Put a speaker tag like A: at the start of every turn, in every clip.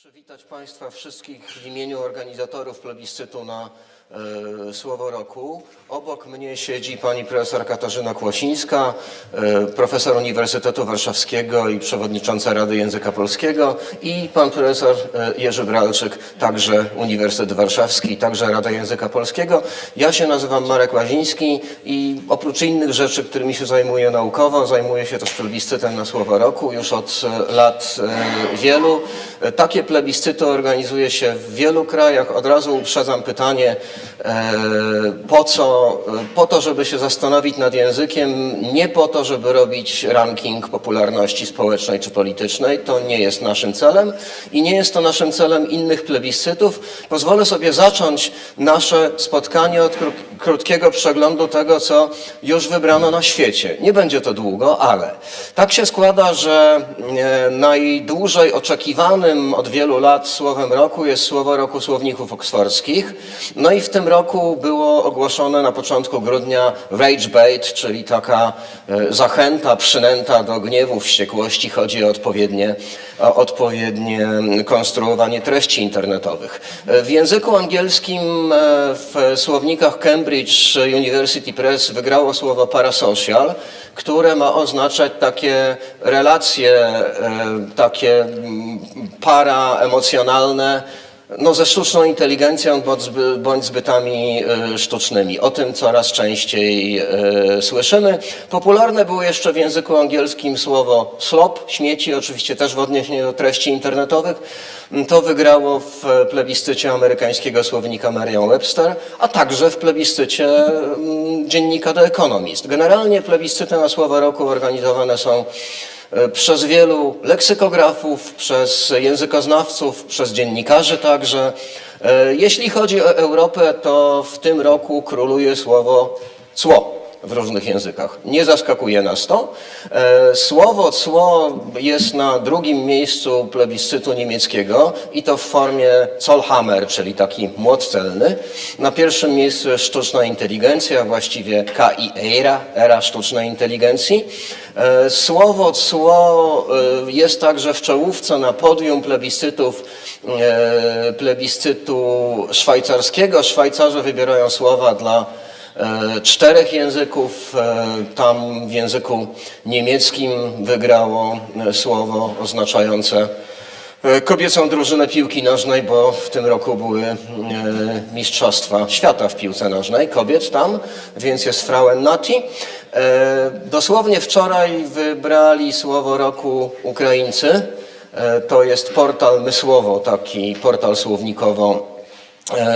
A: Przywitać Państwa wszystkich w imieniu organizatorów plebiscytu na Słowo Roku. Obok mnie siedzi pani profesor Katarzyna Kłosińska, e, profesor Uniwersytetu Warszawskiego i przewodnicząca Rady Języka Polskiego i pan profesor e, Jerzy Bralczyk, także Uniwersytet Warszawski, także Rada Języka Polskiego. Ja się nazywam Marek Łaziński i oprócz innych rzeczy, którymi się zajmuję naukowo, zajmuję się też plebiscytem na Słowo Roku już od e, lat e, wielu. E, Takie plebiscyty organizuje się w wielu krajach. Od razu uprzedzam pytanie, e, po co? E, Po to, żeby się zastanowić nad językiem, nie po to, żeby robić ranking popularności społecznej czy politycznej. To nie jest naszym celem i nie jest to naszym celem innych plebiscytów. Pozwolę sobie zacząć nasze spotkanie od kró- krótkiego przeglądu tego, co już wybrano na świecie. Nie będzie to długo, ale tak się składa, że e, najdłużej oczekiwanym od wielu lat słowem roku jest słowo roku słowników oksfordzkich. No i w tym roku było ogłoszone na początku grudnia rage bait, czyli taka e, zachęta, przynęta do gniewu, wściekłości. Chodzi o odpowiednie, o odpowiednie konstruowanie treści internetowych. E, W języku angielskim e, w słownikach Cambridge University Press wygrało słowo parasocial, które ma oznaczać takie relacje, takie mm, paraemocjonalne, no ze sztuczną inteligencją bądź, zby- bądź zbytami e, sztucznymi. O tym coraz częściej e, słyszymy. Popularne było jeszcze w języku angielskim słowo slop, śmieci, oczywiście też w odniesieniu do treści internetowych. To wygrało w plebiscycie amerykańskiego słownika Merriam-Webster, a także w plebiscycie mm, dziennika The Economist. Generalnie plebiscyty na słowo roku organizowane są przez wielu leksykografów, przez językoznawców, przez dziennikarzy także. E, Jeśli chodzi o Europę, to w tym roku króluje słowo cło w różnych językach. Nie zaskakuje nas to. E, Słowo cło jest na drugim miejscu plebiscytu niemieckiego i to w formie Zollhammer, czyli taki młot celny. Na pierwszym miejscu jest sztuczna inteligencja, właściwie KI era, era sztucznej inteligencji. E, Słowo cło e, jest także w czołówce na podium plebiscytów, plebiscytu szwajcarskiego. Szwajcarzy wybierają słowa dla czterech języków. E, Tam w języku niemieckim wygrało e, słowo oznaczające e, kobiecą drużynę piłki nożnej, bo w tym roku były e, Mistrzostwa Świata w piłce nożnej, kobiet tam, więc jest Frauen Nati. E, Dosłownie wczoraj wybrali słowo roku Ukraińcy. E, To jest portal Mysłowo, taki portal słownikowo e,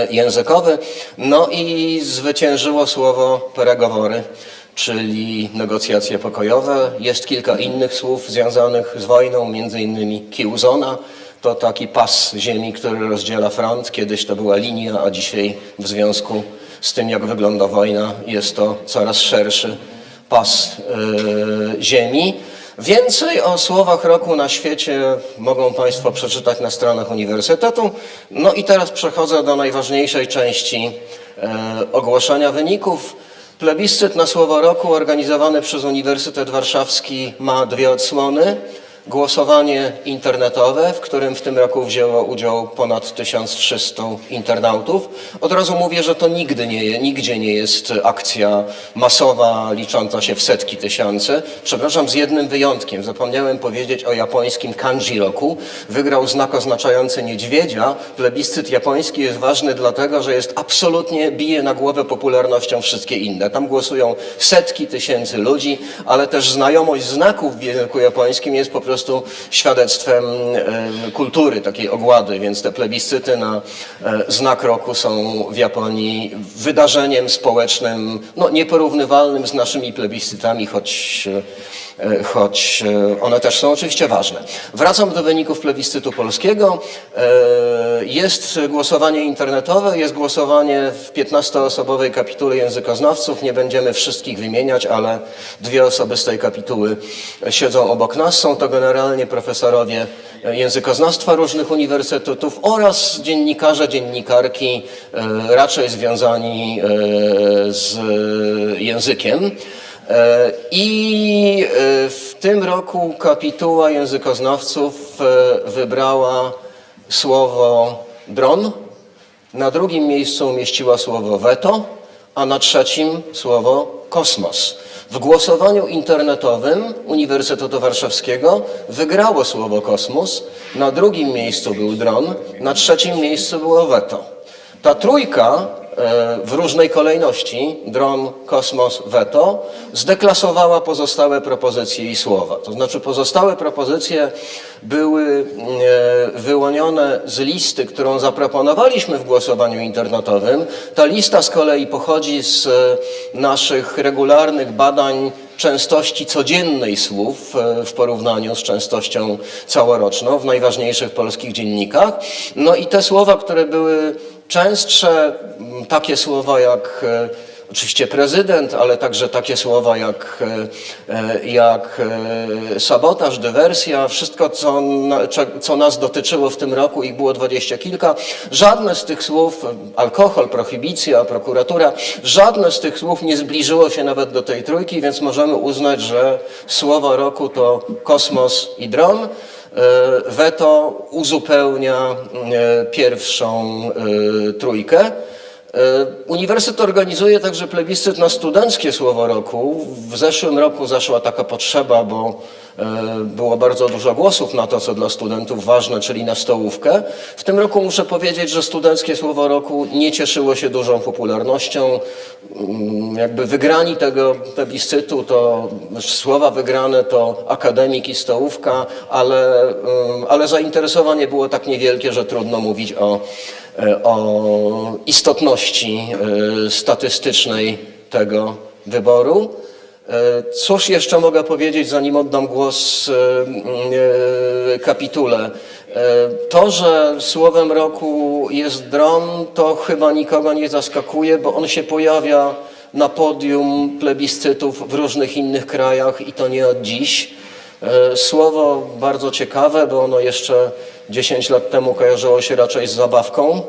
A: językowy. No i zwyciężyło słowo peregowory, czyli negocjacje pokojowe. Jest kilka innych słów związanych z wojną, między innymi kiłzona. To taki pas ziemi, który rozdziela front. Kiedyś to była linia, a dzisiaj w związku z tym, jak wygląda wojna, jest to coraz szerszy pas e, ziemi. Więcej o słowach roku na świecie mogą Państwo przeczytać na stronach Uniwersytetu. No i teraz przechodzę do najważniejszej części e, ogłoszenia wyników. Plebiscyt na słowo roku organizowany przez Uniwersytet Warszawski ma dwie odsłony. Głosowanie internetowe, w którym w tym roku wzięło udział ponad 1300 internautów. Od razu mówię, że to nigdy nie, nigdzie nie jest akcja masowa, licząca się w setki tysięcy. Przepraszam, z jednym wyjątkiem. Zapomniałem powiedzieć o japońskim kanji roku. Wygrał znak oznaczający niedźwiedzia. Plebiscyt japoński jest ważny dlatego, że jest absolutnie, bije na głowę popularnością wszystkie inne. Tam głosują setki tysięcy ludzi, ale też znajomość znaków w języku japońskim jest po prostu świadectwem e, kultury, takiej ogłady, więc te plebiscyty na e, znak roku są w Japonii wydarzeniem społecznym, no nieporównywalnym z naszymi plebiscytami, choć, e, choć e, one też są oczywiście ważne. Wracam do wyników plebiscytu polskiego. E, Jest głosowanie internetowe, jest głosowanie w 15-osobowej kapitule językoznawców. Nie będziemy wszystkich wymieniać, ale dwie osoby z tej kapituły siedzą obok nas. Są to generalnie profesorowie językoznawstwa różnych uniwersytetów oraz dziennikarze, dziennikarki e, raczej związani e, z językiem. E, I e, w tym roku kapituła językoznawców e, wybrała słowo dron, na drugim miejscu umieściła słowo weto, a na trzecim słowo kosmos. W głosowaniu internetowym Uniwersytetu Warszawskiego wygrało słowo kosmos, na drugim miejscu był dron, na trzecim miejscu było weto. Ta trójka w różnej kolejności, dron, kosmos, weto, zdeklasowała pozostałe propozycje i słowa. To znaczy pozostałe propozycje były e, wyłonione z listy, którą zaproponowaliśmy w głosowaniu internetowym. Ta lista z kolei pochodzi z e, naszych regularnych badań częstości codziennej słów e, w porównaniu z częstością całoroczną w najważniejszych polskich dziennikach. No i te słowa, które były częstsze, m, takie słowa jak e, oczywiście prezydent, ale także takie słowa jak, e, e, jak sabotaż, dywersja, wszystko, co, co nas dotyczyło w tym roku, ich było dwadzieścia kilka. Żadne z tych słów, alkohol, prohibicja, prokuratura, żadne z tych słów nie zbliżyło się nawet do tej trójki, więc możemy uznać, że słowo roku to kosmos i dron. E, Weto uzupełnia e, pierwszą e, trójkę. E, Uniwersytet organizuje także plebiscyt na studenckie słowo roku. W zeszłym roku zaszła taka potrzeba, bo e, było bardzo dużo głosów na to, co dla studentów ważne, czyli na stołówkę. W tym roku muszę powiedzieć, że studenckie słowo roku nie cieszyło się dużą popularnością. Mm, Jakby wygrani tego plebiscytu to słowa wygrane to akademik i stołówka, ale, mm, ale zainteresowanie było tak niewielkie, że trudno mówić o, o istotności e, statystycznej tego wyboru. E, Cóż jeszcze mogę powiedzieć, zanim oddam głos e, e, kapitule? E, To, że słowem roku jest dron, to chyba nikogo nie zaskakuje, bo on się pojawia na podium plebiscytów w różnych innych krajach i to nie od dziś. E, Słowo bardzo ciekawe, bo ono jeszcze 10 lat temu kojarzyło się raczej z zabawką,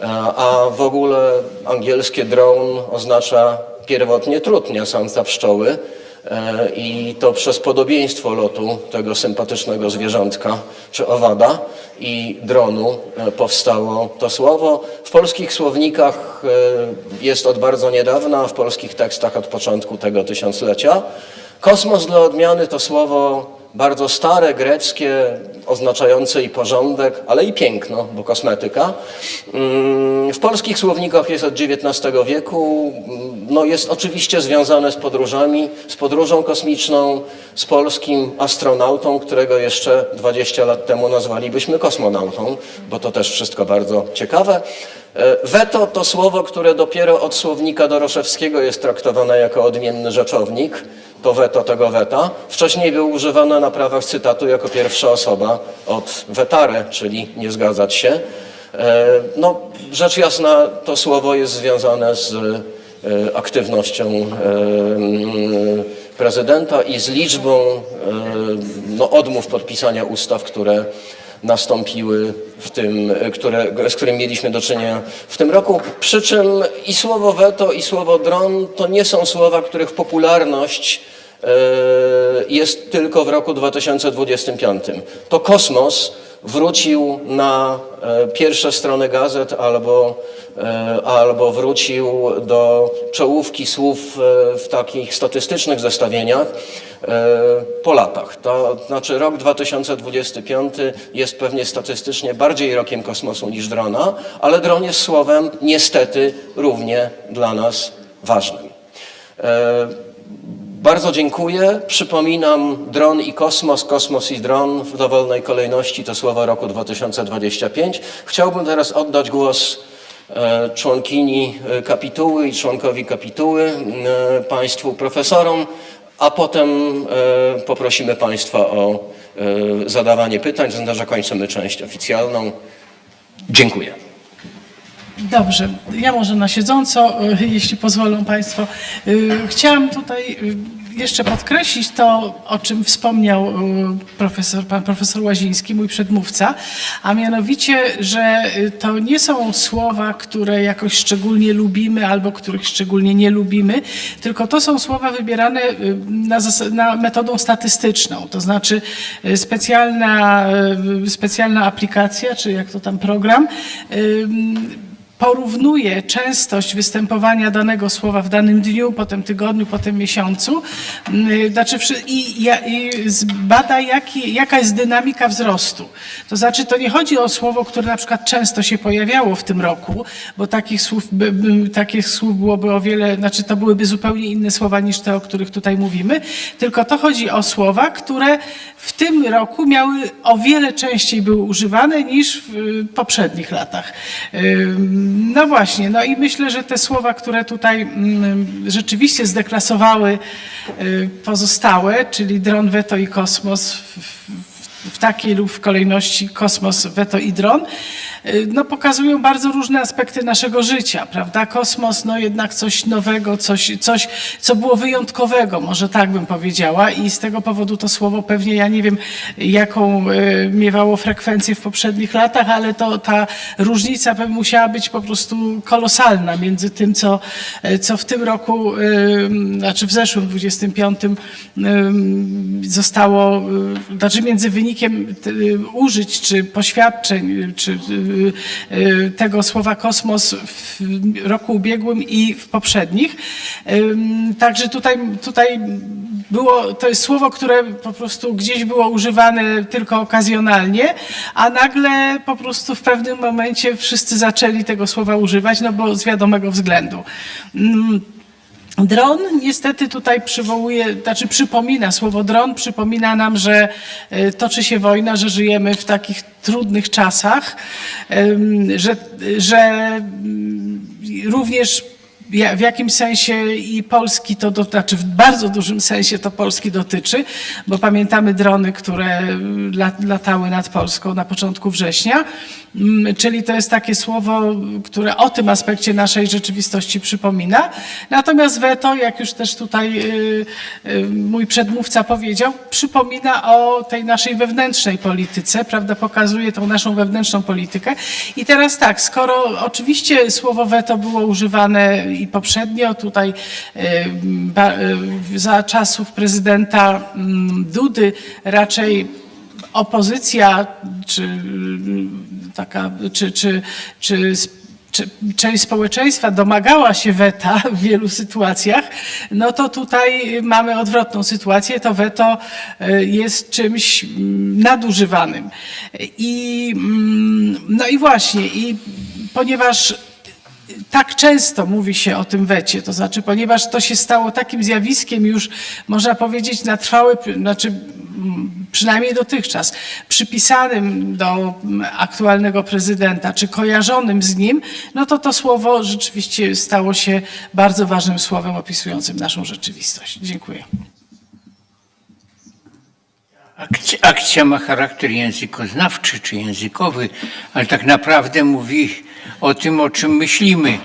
A: e, a w ogóle angielskie drone oznacza pierwotnie trutnia samca pszczoły e, i to przez podobieństwo lotu tego sympatycznego zwierzątka czy owada i dronu e, powstało to słowo. W polskich słownikach jest od bardzo niedawna, w polskich tekstach od początku tego tysiąclecia. Kosmos dla odmiany to słowo bardzo stare, greckie, oznaczające i porządek, ale i piękno, bo kosmetyka. Mm, W polskich słownikach jest od XIX wieku. No jest oczywiście związane z podróżami, z podróżą kosmiczną, z polskim astronautą, którego jeszcze 20 lat temu nazwalibyśmy kosmonautą, bo to też wszystko bardzo ciekawe. E, Weto to słowo, które dopiero od słownika Doroszewskiego jest traktowane jako odmienny rzeczownik. To weto tego weta. Wcześniej był używany na prawach cytatu jako pierwsza osoba od wetare, czyli nie zgadzać się. E, No, rzecz jasna, to słowo jest związane z e, aktywnością prezydenta i z liczbą no, odmów podpisania ustaw, które nastąpiły w tym, które, z którym mieliśmy do czynienia w tym roku. Przy czym i słowo weto, i słowo dron to nie są słowa, których popularność e, jest tylko w roku 2025. To kosmos wrócił na e, pierwsze strony gazet albo, e, albo wrócił do czołówki słów e, w takich statystycznych zestawieniach po latach. To znaczy rok 2025 jest pewnie statystycznie bardziej rokiem kosmosu niż drona, ale dron jest słowem niestety równie dla nas ważnym. Bardzo dziękuję. Przypominam dron i kosmos, kosmos i dron w dowolnej kolejności to słowa roku 2025. Chciałbym teraz oddać głos e, członkini e, kapituły i członkowi kapituły, e, państwu profesorom, a potem poprosimy państwa o zadawanie pytań, to znaczy kończymy część oficjalną. Dziękuję.
B: Dobrze, ja może na siedząco, y, jeśli pozwolą Państwo. Y, Chciałam tutaj y, jeszcze podkreślić to, o czym wspomniał profesor, pan profesor Łaziński, mój przedmówca, a mianowicie, że to nie są słowa, które jakoś szczególnie lubimy albo których szczególnie nie lubimy, tylko to są słowa wybierane na, na metodą statystyczną, to znaczy specjalna, specjalna aplikacja, czy jak to tam program, porównuje częstość występowania danego słowa w danym dniu, potem tygodniu, potem miesiącu, mm, znaczy i, i zbada jaki, jaka jest dynamika wzrostu. To znaczy to nie chodzi o słowo, które na przykład często się pojawiało w tym roku, bo takich słów, by, by, takich słów byłoby o wiele, znaczy to byłyby zupełnie inne słowa niż te, o których tutaj mówimy, tylko to chodzi o słowa, które w tym roku miały o wiele częściej były używane niż w y, poprzednich latach. No właśnie, no i myślę, że te słowa, które tutaj mm, rzeczywiście zdeklasowały y, pozostałe, czyli dron, weto i kosmos w, w, takiej lub w kolejności kosmos, weto i dron, no pokazują bardzo różne aspekty naszego życia, prawda? Kosmos, no jednak coś nowego, coś, coś, co było wyjątkowego, może tak bym powiedziała i z tego powodu to słowo pewnie, ja nie wiem jaką y, miewało frekwencję w poprzednich latach, ale to ta różnica musiała być po prostu kolosalna między tym, co, y, co w tym roku, y, znaczy w zeszłym 25 y, zostało, y, znaczy między wynikiem y, użyć czy poświadczeń, y, czy y, y, tego słowa kosmos w roku ubiegłym i w poprzednich. Także tutaj, tutaj było, to jest słowo, które po prostu gdzieś było używane tylko okazjonalnie, a nagle po prostu w pewnym momencie wszyscy zaczęli tego słowa używać, no bo z wiadomego względu. Dron niestety tutaj przywołuje, znaczy przypomina, słowo dron przypomina nam, że e, toczy się wojna, że żyjemy w takich trudnych czasach, że, że mm, również w jakimś sensie i Polski to, do, znaczy w bardzo dużym sensie to Polski dotyczy, bo pamiętamy drony, które la- latały nad Polską na początku września, Mm, czyli to jest takie słowo, które o tym aspekcie naszej rzeczywistości przypomina. Natomiast weto, jak już też tutaj y, y, mój przedmówca powiedział, przypomina o tej naszej wewnętrznej polityce, prawda, pokazuje tą naszą wewnętrzną politykę. I teraz tak, skoro oczywiście słowo weto było używane i poprzednio, tutaj y, y, za czasów prezydenta mm, Dudy raczej opozycja, czy mm, taka, czy, czy, czy, część społeczeństwa domagała się weta w wielu sytuacjach, no to tutaj mamy odwrotną sytuację. To weto y, jest czymś mm, nadużywanym. I, mm, no i właśnie, i ponieważ tak często mówi się o tym wecie, to znaczy, ponieważ to się stało takim zjawiskiem już, można powiedzieć, na trwałe, znaczy mm, przynajmniej dotychczas, przypisanym do mm, aktualnego prezydenta, czy kojarzonym z nim, no to to słowo rzeczywiście stało się bardzo ważnym słowem opisującym naszą rzeczywistość. Dziękuję.
C: Akcja, akcja ma charakter językoznawczy czy językowy, ale tak naprawdę mówi o tym, o czym myślimy,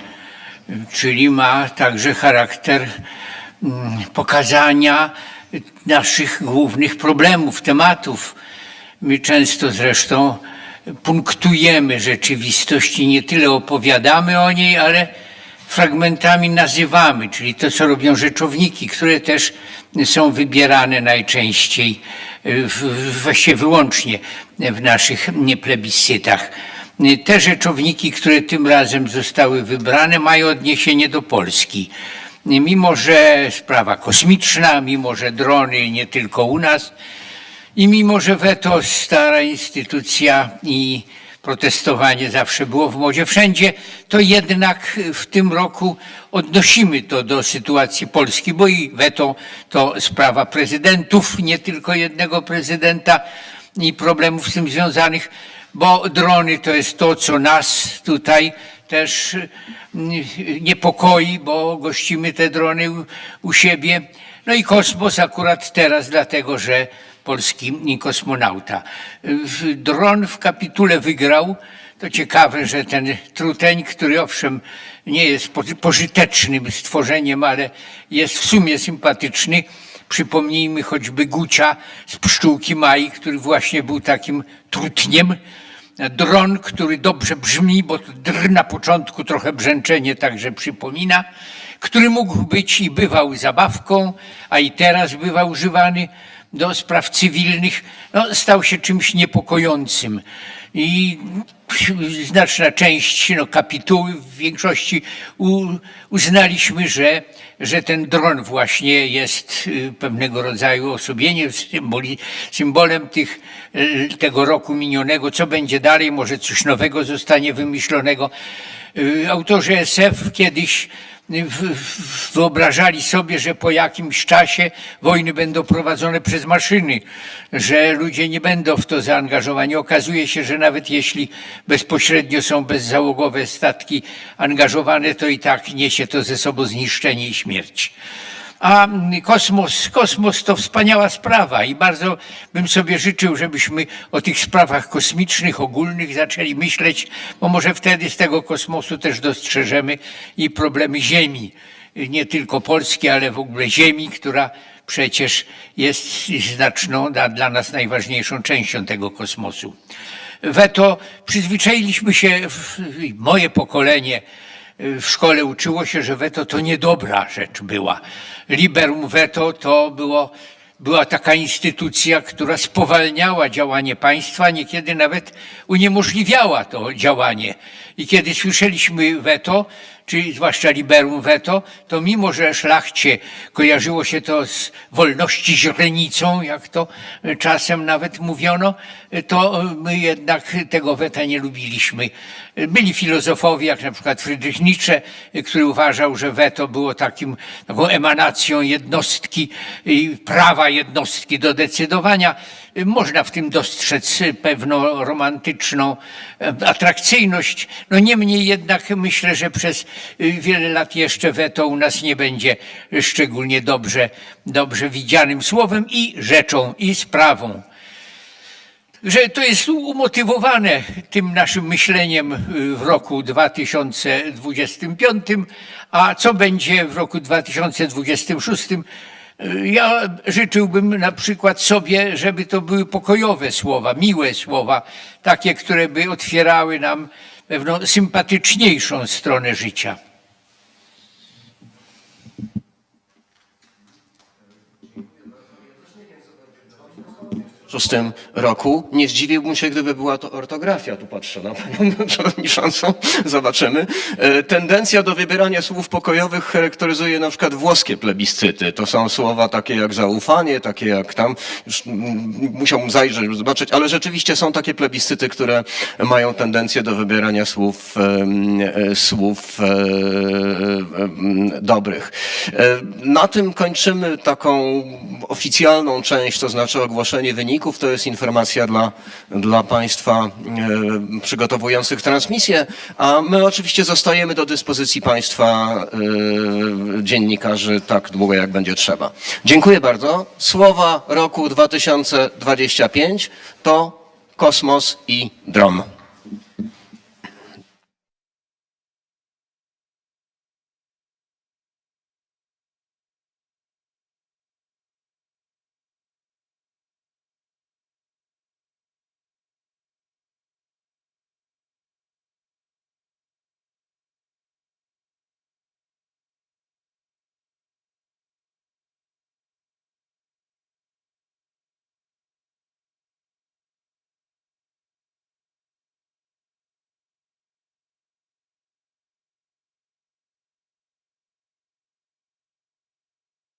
C: czyli ma także charakter mm, pokazania naszych głównych problemów, tematów. My często zresztą punktujemy rzeczywistość i nie tyle opowiadamy o niej, ale fragmentami nazywamy, czyli to, co robią rzeczowniki, które też są wybierane najczęściej, w- właściwie wyłącznie w naszych plebiscytach. Te rzeczowniki, które tym razem zostały wybrane, mają odniesienie do Polski. Mimo, że sprawa kosmiczna, mimo, że drony nie tylko u nas, i mimo, że weto stara instytucja i protestowanie zawsze było w modzie wszędzie, to jednak w tym roku odnosimy to do sytuacji Polski, bo i weto to sprawa prezydentów, nie tylko jednego prezydenta i problemów z tym związanych, bo drony to jest to, co nas tutaj też mm, niepokoi, bo gościmy te drony u, u siebie. No i kosmos akurat teraz, dlatego że polski kosmonauta. Dron w kapitule wygrał. To ciekawe, że ten truteń, który owszem nie jest po- pożytecznym stworzeniem, ale jest w sumie sympatyczny, Przypomnijmy choćby Gucia z Pszczółki Mai, który właśnie był takim trutniem. Dron, który dobrze brzmi, bo dr na początku trochę brzęczenie także przypomina, który mógł być i bywał zabawką, a i teraz bywa używany do spraw cywilnych, no, stał się czymś niepokojącym. I znaczna część no, kapituły w większości uznaliśmy, że, że ten dron właśnie jest y, pewnego rodzaju osobieniem, symboli, symbolem tych, y, tego roku minionego. Co będzie dalej? Może coś nowego zostanie wymyślonego. Y, Autorzy SF kiedyś wyobrażali sobie, że po jakimś czasie wojny będą prowadzone przez maszyny, że ludzie nie będą w to zaangażowani. Okazuje się, że nawet jeśli bezpośrednio są bezzałogowe statki angażowane, to i tak niesie to ze sobą zniszczenie i śmierć. A kosmos, kosmos to wspaniała sprawa i bardzo bym sobie życzył, żebyśmy o tych sprawach kosmicznych, ogólnych zaczęli myśleć, bo może wtedy z tego kosmosu też dostrzeżemy i problemy Ziemi. Nie tylko Polski, ale w ogóle Ziemi, która przecież jest znaczną, dla, nas najważniejszą częścią tego kosmosu. Weto, przyzwyczailiśmy się, moje pokolenie, w szkole uczyło się, że weto to niedobra rzecz była. Liberum veto to było, była taka instytucja, która spowalniała działanie państwa, niekiedy nawet uniemożliwiała to działanie. I kiedy słyszeliśmy weto, czy zwłaszcza liberum veto, to mimo, że szlachcie kojarzyło się to z wolności źrenicą, jak to czasem nawet mówiono, to my jednak tego weta nie lubiliśmy. Byli filozofowie, jak na przykład Friedrich Nietzsche, który uważał, że weto było takim, taką emanacją jednostki i prawa jednostki do decydowania. Można w tym dostrzec pewną romantyczną e, atrakcyjność. No niemniej jednak myślę, że przez y, wiele lat jeszcze weto u nas nie będzie szczególnie dobrze, dobrze widzianym słowem i rzeczą, i sprawą że to jest umotywowane tym naszym myśleniem y, w roku 2025, a co będzie w roku 2026? Y, Ja życzyłbym na przykład sobie, żeby to były pokojowe słowa, miłe słowa, takie, które by otwierały nam pewną sympatyczniejszą stronę życia.
A: 2006 roku. Nie zdziwiłbym się, gdyby była to ortografia. Tu patrzę na panią przewodniczącą. Zobaczymy. E, Tendencja do wybierania słów pokojowych charakteryzuje na przykład włoskie plebiscyty. To są słowa takie jak zaufanie, takie jak tam, już musiałbym zajrzeć, zobaczyć, ale rzeczywiście są takie plebiscyty, które mają tendencję do wybierania słów, e, słów e, em, dobrych. Na tym kończymy taką oficjalną część, to znaczy ogłoszenie wyników. To jest informacja dla, dla Państwa e, przygotowujących transmisję, a my oczywiście zostajemy do dyspozycji Państwa e, dziennikarzy tak długo, jak będzie trzeba. Dziękuję bardzo. Słowa roku 2025 to kosmos i dron.